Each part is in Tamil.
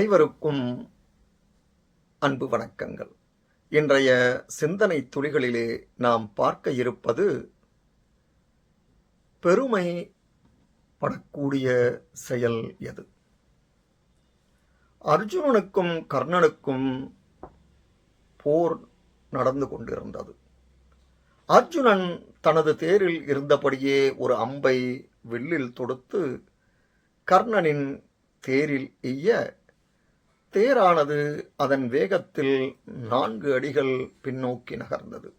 அனைவருக்கும் அன்பு வணக்கங்கள். இன்றைய சிந்தனை துளிகளிலே நாம் பார்க்க இருப்பது பெருமை படக்கூடிய செயல் எது? அர்ஜுனனுக்கும் கர்ணனுக்கும் போர் நடந்து கொண்டிருந்தது. அர்ஜுனன் தனது தேரில் இருந்தபடியே ஒரு அம்பை வில்லில் தொடுத்து கர்ணனின் தேரில் எய்ய தேரானது அதன் வேகத்தில் நான்கு அடிகள் பின்னோக்கி நகர்ந்தது.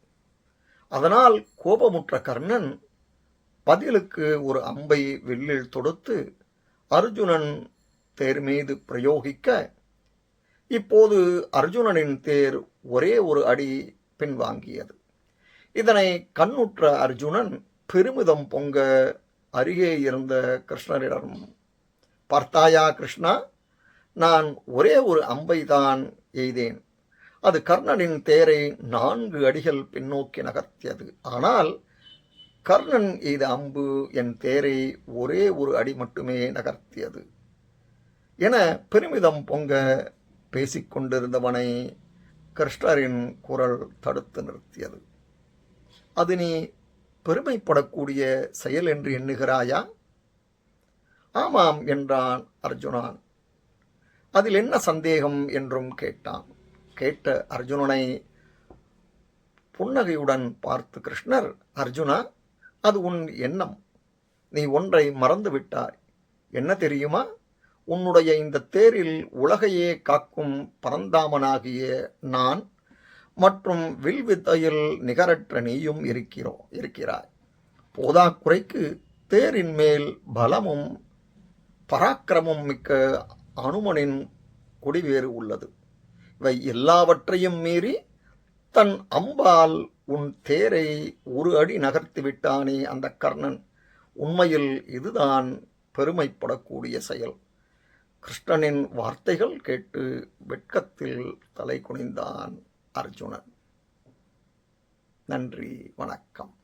அதனால் கோபமுற்ற கர்ணன் பதிலுக்கு ஒரு அம்பை வில்லில் தொடுத்து அர்ஜுனன் தேர் மீது பிரயோகிக்க இப்போது அர்ஜுனனின் தேர் ஒரே ஒரு அடி பின்வாங்கியது. இதனை கண்ணுற்ற அர்ஜுனன் பெருமிதம் பொங்க அருகே இருந்த கிருஷ்ணரிடம் பார்த்தாயா கிருஷ்ணா நான் ஒரே ஒரு அம்பை தான் எய்தேன். அது கர்ணனின் தேரை நான்கு அடிகள் பின்னோக்கி நகர்த்தியது. ஆனால் கர்ணன் எய்த அம்பு என் தேரை ஒரே ஒரு அடி மட்டுமே நகர்த்தியது. என பெருமிதம் பொங்க பேசிக்கொண்டிருந்தவனை கிருஷ்ணரின் குரல் தடுத்து நிறுத்தியது. அது நீ பெருமைப்படக்கூடிய செயல் என்று எண்ணுகிறாயா? ஆமாம் என்றான் அர்ஜுனான். அதில் என்ன சந்தேகம் என்றும் கேட்டான். கேட்ட அர்ஜுனனை புன்னகையுடன் பார்த்து கிருஷ்ணர் அர்ஜுனா அது உன் எண்ணம். நீ ஒன்றை மறந்துவிட்டாய். என்ன தெரியுமா? உன்னுடைய இந்த தேரில் உலகையே காக்கும் பரந்தாமனாகிய நான் மற்றும் வில்வித்தையில் நிகரற்ற நீயும் இருக்கிறோ இருக்கிறாய். போதாக்குறைக்கு தேரின் மேல் பலமும் பராக்கிரமும் மிக்க அனுமனின் கொடிவேறு உள்ளது. இவை எல்லாவற்றையும் மீறி தன் அம்பால் உன் தேரை ஒரு அடி நகர்த்தி விட்டானே அந்த கர்ணன். உண்மையில் இதுதான் பெருமைப்படக்கூடிய செயல். கிருஷ்ணனின் வார்த்தைகள் கேட்டு வெட்கத்தில் தலை குனிந்தான் அர்ஜுனன். நன்றி வணக்கம்.